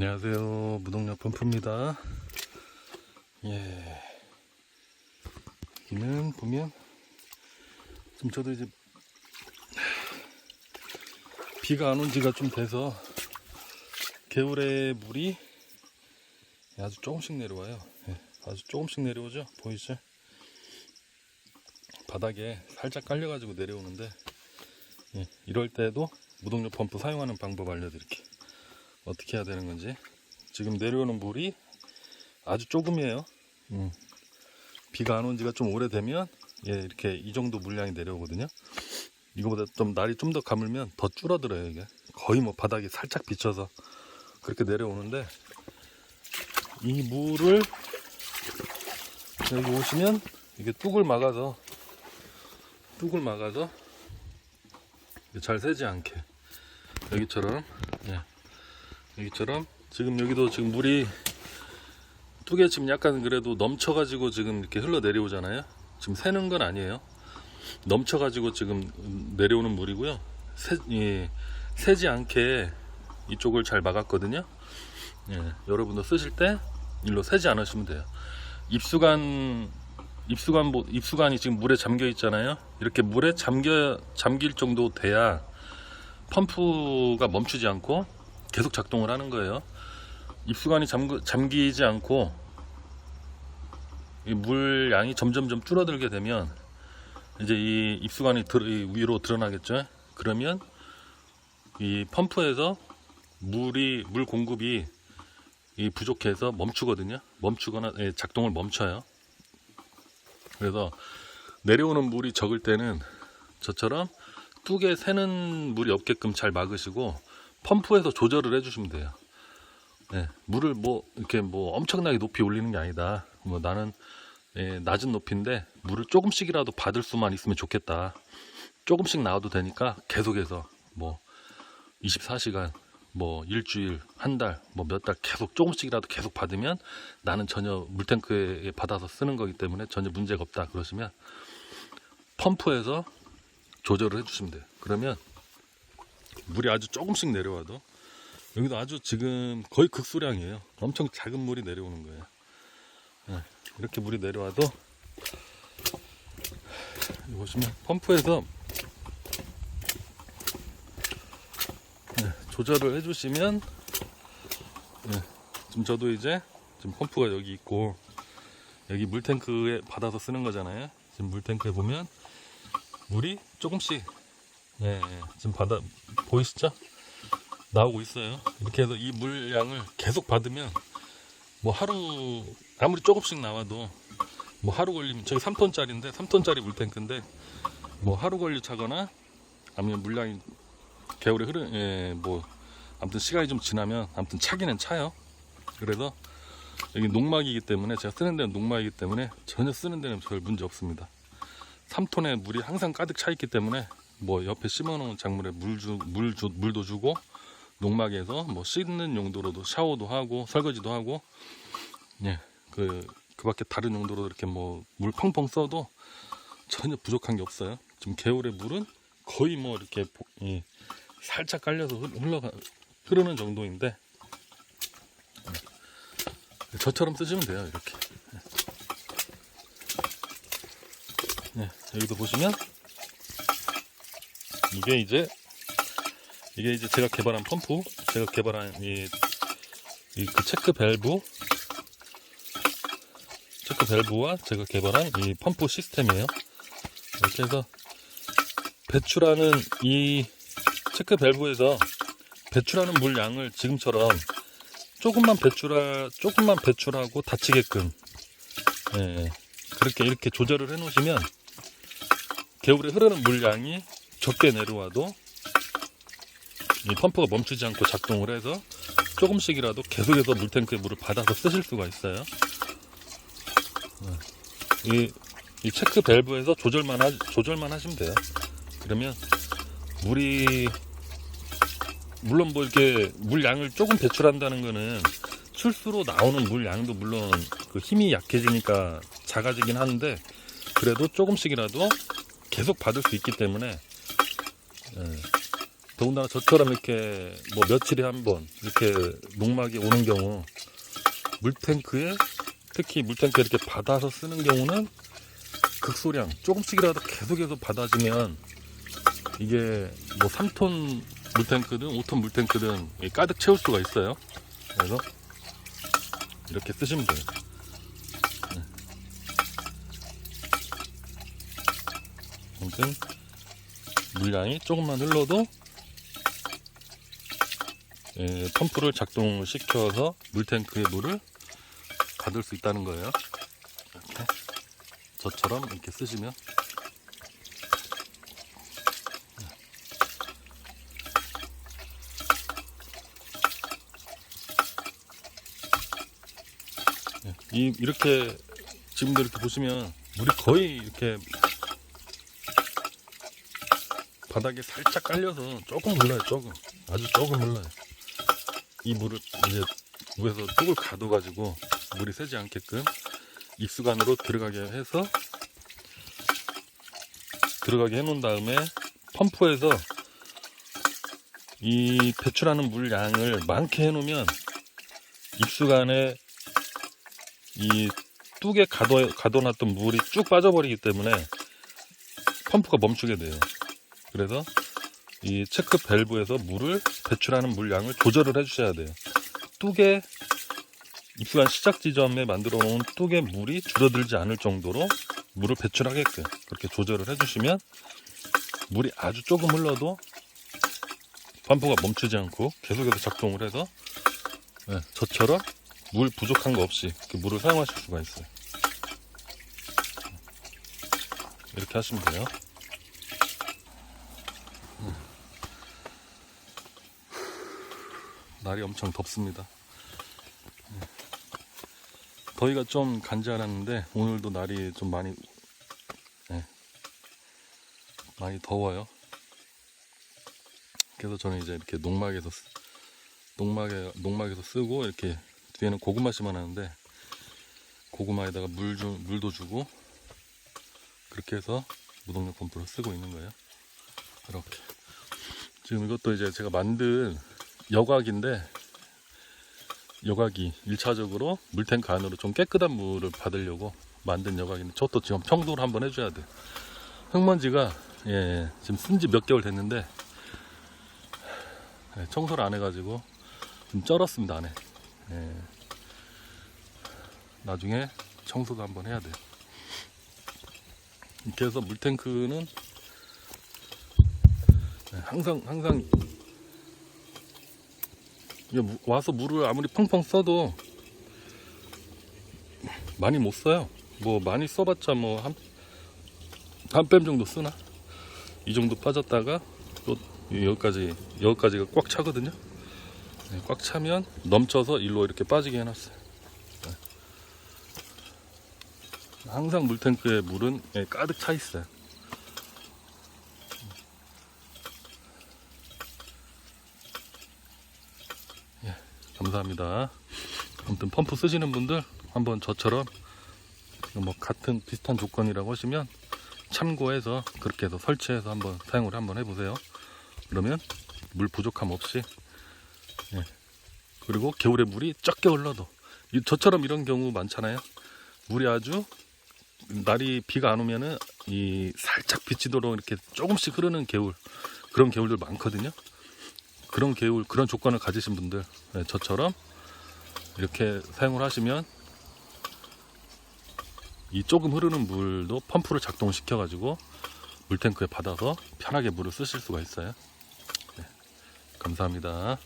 안녕하세요. 무동력 펌프입니다. 예. 여기는 보면, 지금 저도 이제, 비가 안 온 지가 좀 돼서, 개울에 물이 아주 조금씩 내려와요. 예, 아주 조금씩 내려오죠? 보이죠? 바닥에 살짝 깔려가지고 내려오는데, 예, 이럴 때도 무동력 펌프 사용하는 방법 알려드릴게요. 어떻게 해야 되는 건지 지금 내려오는 물이 아주 조금이에요 음. 비가 안 온 지가 좀 오래되면 예, 이렇게 이 정도 물량이 내려오거든요 이거보다 좀 날이 좀 더 가물면 더 줄어들어요 이게 거의 뭐 바닥이 살짝 비쳐서 그렇게 내려오는데 이 물을 여기 오시면 이게 뚝을 막아서 뚝을 막아서 잘 새지 않게 여기처럼 예. 여기처럼 지금 여기도 지금 물이 뚝에 지금 약간 그래도 넘쳐가지고 지금 이렇게 흘러 내려오잖아요. 지금 새는 건 아니에요. 넘쳐가지고 지금 내려오는 물이고요. 새, 예, 새지 않게 이쪽을 잘 막았거든요. 예, 여러분도 쓰실 때 일로 새지 않으시면 돼요. 입수관 입수관 뭐- 입수관이 지금 물에 잠겨 있잖아요. 이렇게 물에 잠겨 잠길 정도 돼야 펌프가 멈추지 않고 계속 작동을 하는 거예요. 입수관이 잠그, 잠기지 않고 이 물량이 점점점 줄어들게 되면 이제 이 입수관이 들, 이 위로 드러나겠죠. 그러면 이 펌프에서 물이 물 공급이 이 부족해서 멈추거든요. 멈추거나 예, 작동을 멈춰요. 그래서 내려오는 물이 적을 때는 저처럼 뚝에 새는 물이 없게끔 잘 막으시고 펌프에서 조절을 해주시면 돼요. 네, 물을 뭐 이렇게 뭐 엄청나게 높이 올리는 게 아니다. 뭐 나는 예, 낮은 높이인데 물을 조금씩이라도 받을 수만 있으면 좋겠다. 조금씩 나와도 되니까 계속해서 뭐 24시간, 뭐 일주일, 한 달, 뭐 몇 달 계속 조금씩이라도 계속 받으면 나는 전혀 물탱크에 받아서 쓰는 거기 때문에 전혀 문제가 없다. 그러시면 펌프에서 조절을 해주시면 돼요. 그러면 물이 아주 조금씩 내려와도 여기도 아주 지금 거의 극소량이에요. 엄청 작은 물이 내려오는 거예요. 예, 이렇게 물이 내려와도 보시면 펌프에서 예, 조절을 해주시면 예, 지금 저도 이제 지금 펌프가 여기 있고 여기 물탱크에 받아서 쓰는 거잖아요. 지금 물탱크에 보면 물이 조금씩 예, 예, 지금 바다 보이시죠? 나오고 있어요. 이렇게 해서 이 물량을 계속 받으면 뭐 하루 아무리 조금씩 나와도 뭐 하루 걸리면 저기 3톤짜리인데 3톤짜리 물탱크인데 뭐 하루 걸리 차거나 아니면 물량이 겨울에 흐르 예, 뭐 아무튼 시간이 좀 지나면 아무튼 차기는 차요. 그래서 여기 농막이기 때문에 제가 쓰는 데는 농막이기 때문에 전혀 쓰는 데는 별 문제 없습니다. 3톤에 물이 항상 가득 차 있기 때문에 뭐 옆에 심어놓은 작물에 물 주, 물 주, 물도 주고 농막에서 뭐 씻는 용도로도 샤워도 하고 설거지도 하고 예, 그 그밖에 다른 용도로 이렇게 뭐 물 펑펑 써도 전혀 부족한 게 없어요. 지금 개울의 물은 거의 뭐 이렇게 보- 이 살짝 깔려서 흘- 흘러가 흐르는 정도인데 예. 저처럼 쓰시면 돼요 이렇게. 예, 여기도 보시면 이게 이제 이게 이제 제가 개발한 펌프, 제가 개발한 이 이 그 체크 밸브, 체크 밸브와 제가 개발한 이 펌프 시스템이에요. 이렇게 해서 배출하는 이 체크 밸브에서 배출하는 물량을 지금처럼 조금만 배출하 조금만 배출하고 닫히게끔 예, 그렇게 이렇게 조절을 해 놓으시면 개울에 흐르는 물량이 적게 내려와도 이 펌프가 멈추지 않고 작동을 해서 조금씩이라도 계속해서 물탱크에 물을 받아서 쓰실 수가 있어요. 네. 이, 이 체크 밸브에서 조절만 하, 조절만 하시면 돼요. 그러면 물이 물론 뭐 이렇게 물량을 조금 배출한다는 거는 출수로 나오는 물량도 물론 그 힘이 약해지니까 작아지긴 하는데 그래도 조금씩이라도 계속 받을 수 있기 때문에 예, 더군다나 저처럼 이렇게 뭐 며칠에 한 번 이렇게 농막이 오는 경우 물탱크에 특히 물탱크에 이렇게 받아서 쓰는 경우는 극소량 조금씩이라도 계속해서 받아주면 이게 뭐 3톤 물탱크든 5톤 물탱크든 가득 채울 수가 있어요. 그래서 이렇게 쓰시면 돼요. 네. 아무튼 물량이 조금만 흘러도 예, 펌프를 작동시켜서 물탱크의 물을 받을 수 있다는 거예요. 이렇게 저처럼 이렇게 쓰시면 예, 이 이렇게 지금도 이렇게 보시면 물이 거의 이렇게 바닥에 살짝 깔려서 조금 물러요 조금 아주 조금 물러요 이 물을 이제 위에서 뚝을 가둬가지고 물이 새지 않게끔 입수관으로 들어가게 해서 들어가게 해놓은 다음에 펌프에서 이 배출하는 물 양을 많게 해놓으면 입수관에 이 뚝에 가둬, 가둬놨던 물이 쭉 빠져버리기 때문에 펌프가 멈추게 돼요. 그래서 이 체크 밸브에서 물을 배출하는 물량을 조절을 해주셔야 돼요. 뚝에 입수관 시작 지점에 만들어 놓은 뚝에 물이 줄어들지 않을 정도로 물을 배출하게끔 그렇게 조절을 해주시면 물이 아주 조금 흘러도 펌프가 멈추지 않고 계속해서 작동을 해서 네, 저처럼 물 부족한 거 없이 그 물을 사용하실 수가 있어요. 이렇게 하시면 돼요. 날이 엄청 덥습니다. 더위가 좀 간지 않았는데 오늘도 날이 좀 많이 네, 많이 더워요. 그래서 저는 이제 이렇게 농막에서 쓰- 농막에 농막에서 쓰고 이렇게 뒤에는 고구마 심어놨는데 고구마에다가 물 주, 물도 주고 그렇게 해서 무동력 펌프를 쓰고 있는 거예요. 이렇게 지금 이것도 이제 제가 만든 여각인데 여각이 1차적으로 물탱크 안으로 좀 깨끗한 물을 받으려고 만든 여각인데 저것도 지금 평도를 한번 해줘야 돼. 흙먼지가 예, 지금 쓴 지 몇 개월 됐는데 예, 청소를 안 해가지고 좀 쩔었습니다 안에. 예. 나중에 청소도 한번 해야 돼요. 이렇게 해서 물탱크는 예, 항상 항상 와서 물을 아무리 펑펑 써도 많이 못 써요. 뭐 많이 써봤자 뭐 한 한 뺨 정도 쓰나? 이 정도 빠졌다가 또 여기까지 여기까지가 꽉 차거든요. 네, 꽉 차면 넘쳐서 일로 이렇게 빠지게 해놨어요. 네. 항상 물탱크에 물은 예, 가득 차 있어요. 감사합니다. 아무튼 펌프 쓰시는 분들 한번 저처럼 뭐 같은 비슷한 조건이라고 하시면 참고해서 그렇게 해서 설치해서 한번 사용을 한번 해보세요. 그러면 물 부족함 없이 예. 그리고 겨울에 물이 적게 흘러도 이- 저처럼 이런 경우 많잖아요. 물이 아주 날이 비가 안 오면은 이 살짝 비치도록 이렇게 조금씩 흐르는 겨울 그런 겨울들 많거든요. 그런 개울 그런 조건을 가지신 분들 네, 저처럼 이렇게 사용을 하시면 이 조금 흐르는 물도 펌프를 작동시켜 가지고 물탱크에 받아서 편하게 물을 쓰실 수가 있어요. 네, 감사합니다.